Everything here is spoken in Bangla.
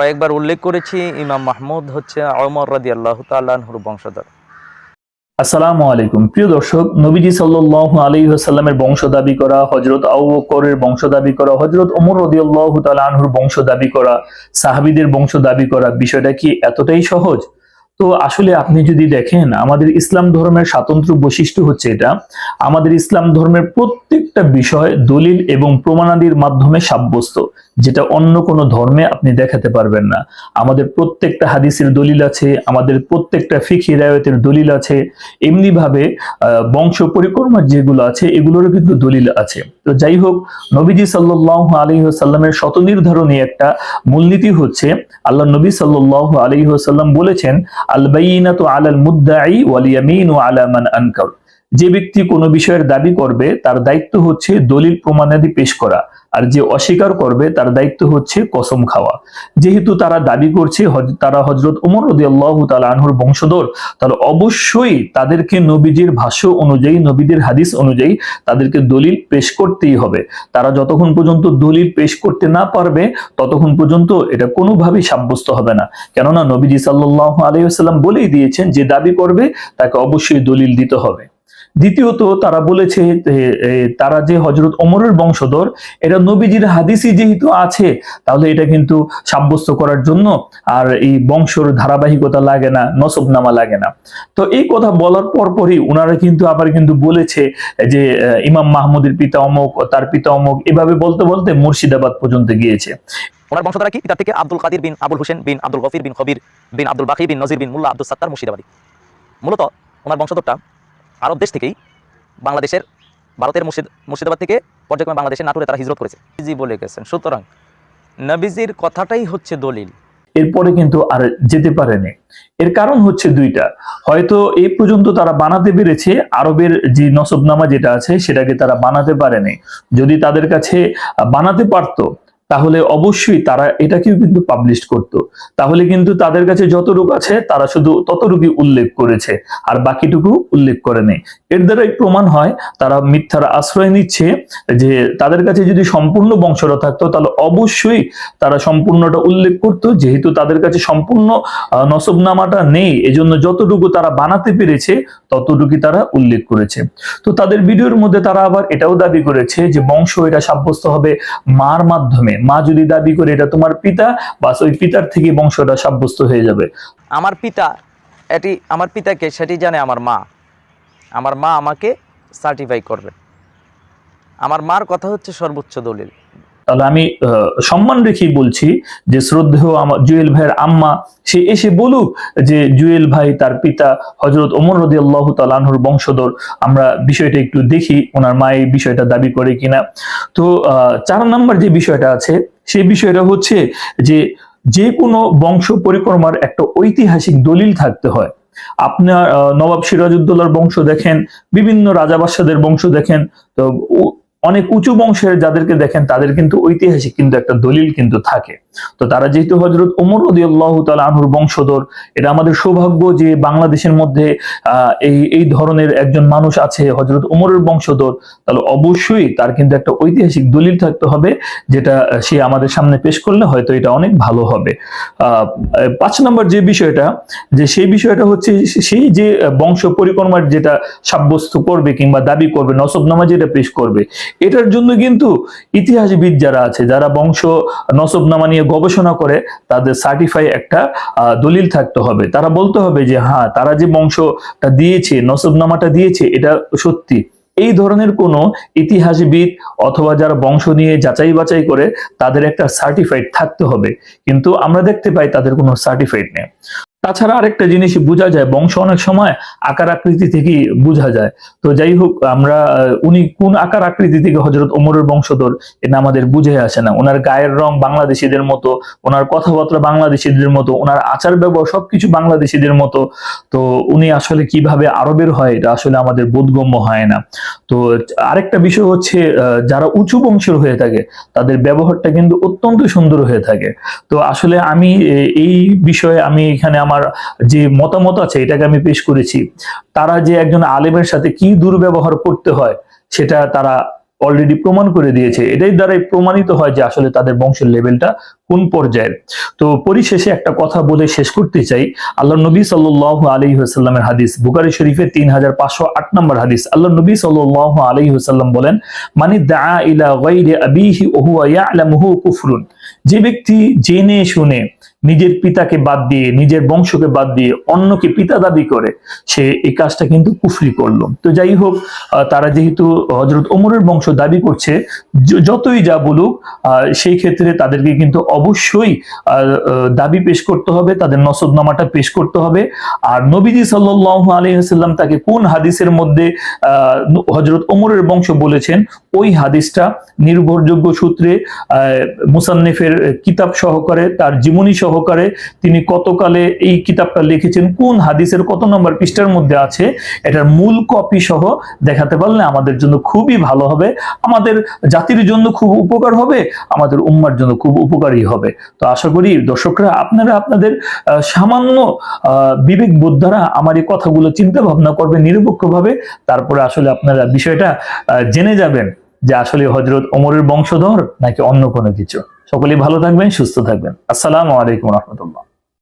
কয়েকবার উল্লেখ করেছি, ইমাম মাহমুদ হচ্ছে অমর রাদি আল্লাহ তাল্লাহর বংশধর। আসসালামু আলাইকুম। প্রিয় দর্শক, নবীজি সাল্লাল্লাহু আলাইহি ওয়াসাল্লামের বংশ দাবি করা, হযরত আবু বংশ দাবি করা, হযরত ওমর রাদিয়াল্লাহু তাআলা আনহুর বংশ দাবি করা, সাহাবিদের বংশ দাবি করা, বিষয়টা কি এতটাই সহজ? তো আসলে আপনি যদি দেখেন আমাদের ইসলাম ধর্মের স্বাতন্ত্র্য বৈশিষ্ট্য হচ্ছে এটা। আমাদের ইসলাম ধর্মের প্রত্যেকটা বিষয় দলিল এবং প্রমাণাদির মাধ্যমে সাব্যস্ত যেটা অন্য কোনো ধর্মে আপনি দেখাতে পারবেন না। আমাদের প্রত্যেকটা হাদিসের দলিল আছে আমাদের প্রত্যেকটা ফিখি রায়তের দলিল আছে। এমনি ভাবে আহ, বংশ পরিক্রমার যেগুলো আছে এগুলোরও কিন্তু দলিল আছে। তো যাই হোক নবীজি সাল্লাহ আলী সাল্লামের শত নির্ধারণী একটা মূলনীতি হচ্ছে আল্লাহ নবী সাল্লাহ আলী সাল্লাম বলেছেন যে ব্যক্তি কোনো বিষয়ের দাবি করবে তার দায়িত্ব হচ্ছে দলিল প্রমাণাদি পেশ করা। আর যে অস্বীকার করবে তার দায়িত্ব হচ্ছে কসম খাওয়া। যেহেতু তারা দাবি করছে তারা হজরত উমর রদি আল্লাহ আনহুর বংশধর, তাহলে অবশ্যই তাদেরকে নবীজির ভাষ্য অনুযায়ী, নবীদের হাদিস অনুযায়ী তাদেরকে দলিল পেশ করতেই হবে। তারা যতক্ষণ পর্যন্ত দলিল পেশ করতে না পারবে, ততক্ষণ পর্যন্ত এটা কোনোভাবেই সাব্যস্ত হবে না। কেননা নবীজি সাল্লাহ আলাইসাল্লাম বলেই দিয়েছেন, যে দাবি করবে তাকে অবশ্যই দলিল দিতে হবে। দ্বিতীয়ত তারা বলেছে তারা যে হজরত ওমরের বংশধর এটা নবীজির হাদিসই যেহেতু আছে, তাহলে এটা কিন্তু সাব্যস্ত করার জন্য আর এই বংশর ধারাবাহিকতা লাগে না, নসবনামা লাগে না। তো এই কথা বলার পরপরই ওনারা কিন্তু আবার কিন্তু বলেছে যে ইমাম মাহমুদের পিতা অমুক, তার পিতা অমুক, এভাবে বলতে বলতে মুর্শিদাবাদ পর্যন্ত গিয়েছে। ওনার বংশধরা কি? পিতার থেকে আব্দুল কাদির বিন আবুল হোসেন বিন আব্দুল গফির বিন খবির বিন আব্দুল বাকি বিন নজির বিন মুল্লা আব্দুল সাত্তার মুর্শিদাবাদী। মূলত ওনার বংশধরটা আরব দেশ থেকেই বাংলাদেশের ভারতের মুর্শিদ মুর্শিদাবাদ থেকে পর্যায়ক্রমে বাংলাদেশের নাটোরে তারা হিজরত করেছে। জি বলে গেছেন। সুতরাং নবীজির কথাটাই হচ্ছে দলিল। এরপরে কিন্তু আর যেতে পারেনি। এর কারণ হচ্ছে দুইটা। হয়তো এই পর্যন্ত তারা বানাতে পেরেছে আরবের যে নসবনামা যেটা আছে সেটাকে তারা বানাতে পারেনি। যদি তাদের কাছে বানাতে পারতো তাহলে অবশ্যই তারা এটাকেও কিন্তু পাবলিশ করত। তাহলে কিন্তু তাদের কাছে যতটুকু আছে, তারা শুধু ততটুকুই উল্লেখ করেছে, আর বাকিটুকু উল্লেখ করে নেই। এর দ্বারাই প্রমাণ হয়, তারা মিথ্যার আশ্রয় নিচ্ছে, যে তাদের কাছে যদি সম্পূর্ণ বংশটা থাকতো, তাহলে অবশ্যই তারা সম্পূর্ণটা উল্লেখ করতো, যেহেতু তাদের কাছে সম্পূর্ণ নসবনামাটা নেই, এজন্য যতটুকু তারা বানাতে পেরেছে ততটুকু তারা উল্লেখ করেছে। তো তাদের ভিডিওর মধ্যে তারা আবার এটাও দাবি করেছে, যে বংশ এটা সাব্যস্ত হবে মার মাধ্যমে। মা যদি দাবি করে এটা তোমার পিতা, বাস ওই পিতার থেকে বংশটা সাব্যস্ত হয়ে যাবে। আমার পিতা, এটি আমার পিতাকে, সেটি জানে আমার মা। আমার মা আমাকে সার্টিফাই করবে। আমার মার কথা হচ্ছে সর্বোচ্চ দলিল। তাহলে আমি সম্মান রেখেই বলছি যে শ্রদ্ধেয় আমার জুয়েল ভাইয়ের আম্মা, সে এসে বলুক যে জুয়েল ভাই তার পিতা হজরত ওমর রদি আল্লাহ তালাহুর বংশধর। আমরা বিষয়টা একটু দেখি, ওনার মা এই বিষয়টা দাবি করে কিনা। তো চার নাম্বার যে বিষয়টা আছে, সেই বিষয়টা হচ্ছে যে যে কোনো বংশ পরিক্রমার একটা ঐতিহাসিক দলিল থাকতে হয়। আপনার নবাব সিরাজউদ্দৌলার বংশ দেখেন, বিভিন্ন রাজা বাদশাদের বংশ দেখেন। তো অনেক উঁচু বংশের যাদেরকে দেখেন, তাদের কিন্তু ঐতিহাসিক কিন্তু একটা দলিল কিন্তু থাকে। তো তারা যেহেতু হজরত ওমর রদিয়াল্লাহ তাল আনহুর বংশধর, এটা আমাদের সৌভাগ্য যে বাংলাদেশের মধ্যে এই এই ধরনের একজন মানুষ আছে হজরত ওমরের বংশধর, তাহলে অবশ্যই তার কিন্তু একটা ঐতিহাসিক দলিল থাকতে হবে, যেটা সে আমাদের সামনে পেশ করলে হয়তো এটা অনেক ভালো হবে। পাঁচ নম্বর যে বিষয়টা, যে সেই বিষয়টা হচ্ছে সেই যে বংশ পরিক্রমার যেটা সাব্যস্ত করবে কিংবা দাবি করবে, নসবনামা যেটা পেশ করবে এটার জন্য কিন্তু ইতিহাসবিদ যারা আছে, যারা বংশ নসবনামা নিয়ে গবেষণা করে, তাদের সার্টিফাই একটা দলিল থাকতে হবে। তারা বলতে হবে যে হ্যাঁ তারা যে বংশটা দিয়েছে, নসবনামাটা দিয়েছে, এটা সত্যি। এই ধরনের কোনো ইতিহাসবিদ অথবা যারা বংশ নিয়ে যাচাই বাছাই করে, তাদের একটা সার্টিফাইড থাকতে হবে। কিন্তু আমরা দেখতে পাই তাদের কোনো সার্টিফাইড নেই। তাছাড়া আরেকটা জিনিস বোঝা যায়, বংশ অনেক সময় আকার আকৃতি থেকেই বোঝা যায়। তো যাই হোক, আমরা উনি কোন আকার আকৃতি থেকে হজরত ওমরের বংশধর এটা আমাদের বুঝে আসে না। ওনার গায়ের রং বাংলাদেশিদের মতো, ওনার কথাবার্তা বাংলাদেশিদের মতো, ওনার আচার ব্যবহার সবকিছু বাংলাদেশিদের মতো। তো উনি আসলে কীভাবে আরবের হয়, এটা আসলে আমাদের বোধগম্য হয় না। তো আরেকটা বিষয় হচ্ছে যারা উঁচু বংশের হয়ে থাকে, তাদের ব্যবহারটা কিন্তু অত্যন্ত সুন্দর হয়ে থাকে। তো আসলে আমি এই বিষয়ে আমি এখানে আমার যে মতামত আছে, এটাকে আমি পেশ করেছি। তারা যে একজন আলেমের সাথে কি দুর্ব্যবহার করতে হয়, সেটা তারা অলরেডি প্রমাণ করে দিয়েছে। এটাই দ্বারাই প্রমাণিত হয় যে আসলে তাদের বংশের লেভেলটা কোন পর্যায়ের। তো পরিশেষে একটা কথা বলে শেষ করতে চাই। আল্লাহ নবী সাল্লাহ আলী হাসাল্লামের হাদিস বুকারি শরীফের তিন হাজার পাঁচশো আট নম্বর হাদিস। আল্লাহ নবী সাল্লাহ আলী হাসাল্লাম বলেন মানে দা ইলা আবিহি ওহুয়া ইয়ালামুহু কুফরুন। যে ব্যক্তি জেনে শুনে নিজের পিতাকে বাদ দিয়ে নিজের বংশকে বাদ দিয়ে অন্যকে পিতা দাবি করে সে এই কাজটা কিন্তু কুফরি করল। তো যাই হোক তারা যেহেতু হজরত ওমরের বংশ দাবি করছে যতই যা বলুক সেই ক্ষেত্রে তাদেরকে কিন্তু অবশ্যই দাবি পেশ করতে হবে তাদের নসদনামাটা পেশ করতে হবে। আর নবীজি সাল্লাহ আলহিহাল্লাম তাকে কোন হাদিসের মধ্যে হজরত ওমরের বংশ বলেছেন ওই হাদিসটা নির্ভরযোগ্য সূত্রে আহ, মুসান্নিফের কিতাব সহকারে, তার জীবনী সহকারে তিনি কতকালে এই কিতাবটা লিখেছেন, কোন হাদিসের কত নম্বর পৃষ্ঠার মধ্যে আছে, এটার মূল কপি সহ দেখাতে পারলে আমাদের জন্য খুবই ভালো হবে। আমাদের জাতির জন্য খুব উপকার হবে, আমাদের উম্মার জন্য খুব উপকারী হবে। তো আশা করি দর্শকরা, আপনারা আপনাদের সামান্য বিবেক বোধ দ্বারা আমার এই কথাগুলো চিন্তা ভাবনা করবেন, নিরপেক্ষভাবে, তারপরে আসলে আপনারা বিষয়টা জেনে যাবেন। যে আসলে হজরত ওমরের বংশধর নাকি অন্য কোনো কিছু। সকলেই ভালো থাকবেন, সুস্থ থাকবেন। আসসালামু আলাইকুম রহমতুল্লাহ।